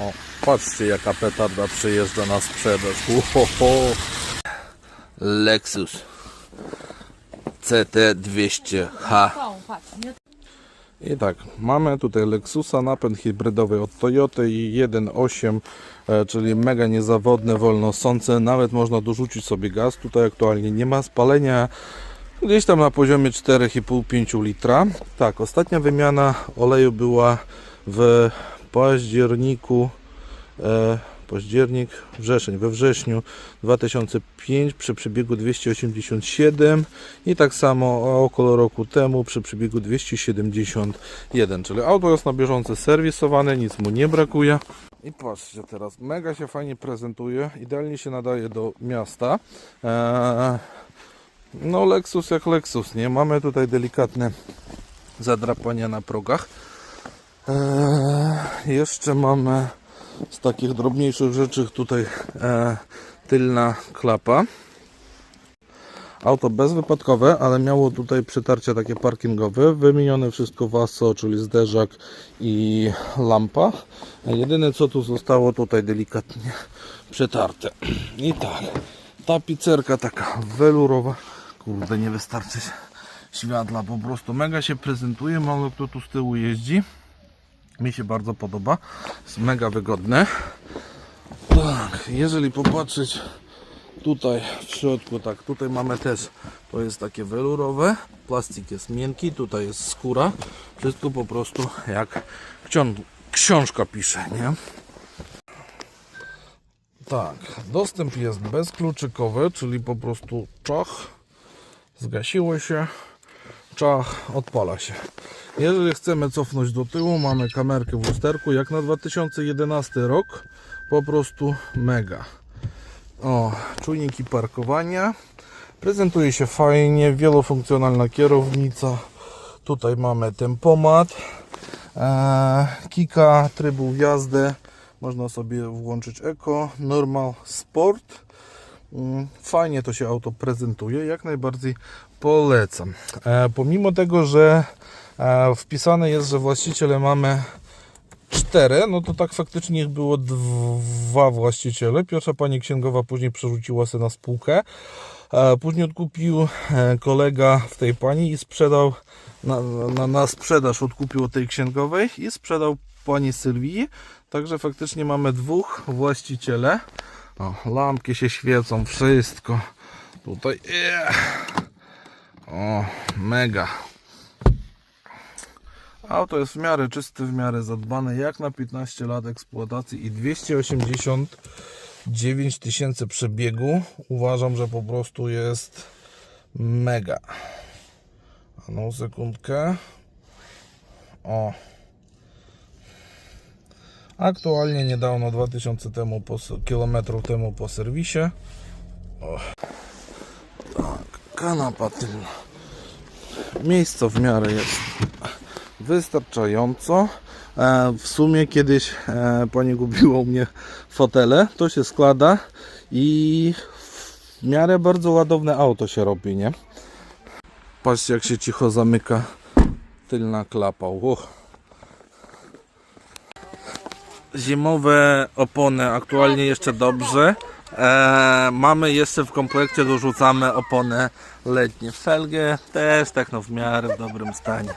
O, patrzcie jaka petarda przyjeżdża na sprzedaż. Uhoho. Lexus CT200H. I tak, mamy tutaj Lexusa, napęd hybrydowy od Toyoty i 1.8, e, czyli mega niezawodne, wolnosące, nawet można dorzucić sobie gaz, tutaj aktualnie nie ma spalenia, gdzieś tam na poziomie 4,5-5 litra. Tak, ostatnia wymiana oleju była w październiku, e, październik, wrzesień, we wrześniu 2005 przy przebiegu 287 i tak samo około roku temu przy przebiegu 271, czyli auto jest na bieżąco serwisowane, nic mu nie brakuje. I patrzcie teraz, mega się fajnie prezentuje, idealnie się nadaje do miasta. Eee, no Lexus jak Lexus, nie? Mamy tutaj delikatne zadrapania na progach. Eee, jeszcze mamy z takich drobniejszych rzeczy tutaj e, tylna klapa. Auto bezwypadkowe, ale miało tutaj przetarcia takie parkingowe. Wymienione wszystko w ASO, czyli zderzak i lampa. Jedyne co tu zostało tutaj delikatnie przetarte. I tak, tapicerka taka welurowa. Kurde, nie wystarczy światła, po prostu mega się prezentuje. Mało kto tu z tyłu jeździ. Mi się bardzo podoba. Jest mega wygodne. Tak, jeżeli popatrzeć tutaj w środku, tak, tutaj mamy też, to jest takie welurowe, plastik jest miękki, tutaj jest skóra, wszystko po prostu jak książ książka pisze, nie? Tak, dostęp jest bezkluczykowy, czyli po prostu czach, zgasiło się, czach, odpala się. Jeżeli chcemy cofnąć do tyłu, mamy kamerkę w lusterku, jak na 2011 rok, po prostu mega. O, czujniki parkowania. Prezentuje się fajnie, wielofunkcjonalna kierownica. Tutaj mamy tempomat, e, kika trybu jazdy. Można sobie włączyć Eco, Normal, Sport. Mm, Fajnie to się auto prezentuje, jak najbardziej polecam. E, pomimo tego, że e, wpisane jest, że właściciele mamy cztery, no to tak faktycznie ich było dwa właściciele. Pierwsza pani księgowa później przerzuciła się na spółkę. Później odkupił e, kolega w tej pani i sprzedał na, na, na sprzedaż odkupił od tej księgowej i sprzedał pani Sylwii. Także faktycznie mamy dwóch właściciele. O, lampki się świecą, wszystko. Tutaj. Yeah. O, mega. Auto jest w miarę czysty, w miarę zadbane, jak na 15 lat eksploatacji i 289 tysięcy przebiegu. Uważam, że po prostu jest mega. No sekundkę. O. Aktualnie niedawno 2000 temu po, kilometrów temu po serwisie. O. Tak, kanapa tylna. Miejsca w miarę jest wystarczająco. E, W sumie kiedyś e, pani gubiła u mnie fotele. To się składa i w miarę bardzo ładowne auto się robi, nie? Patrzcie jak się cicho zamyka tylna klapa. Uch. Zimowe opony aktualnie jeszcze dobrze. E, mamy jeszcze w komplekcie dorzucamy oponę letnie. Felgę też tak no w miarę w dobrym stanie.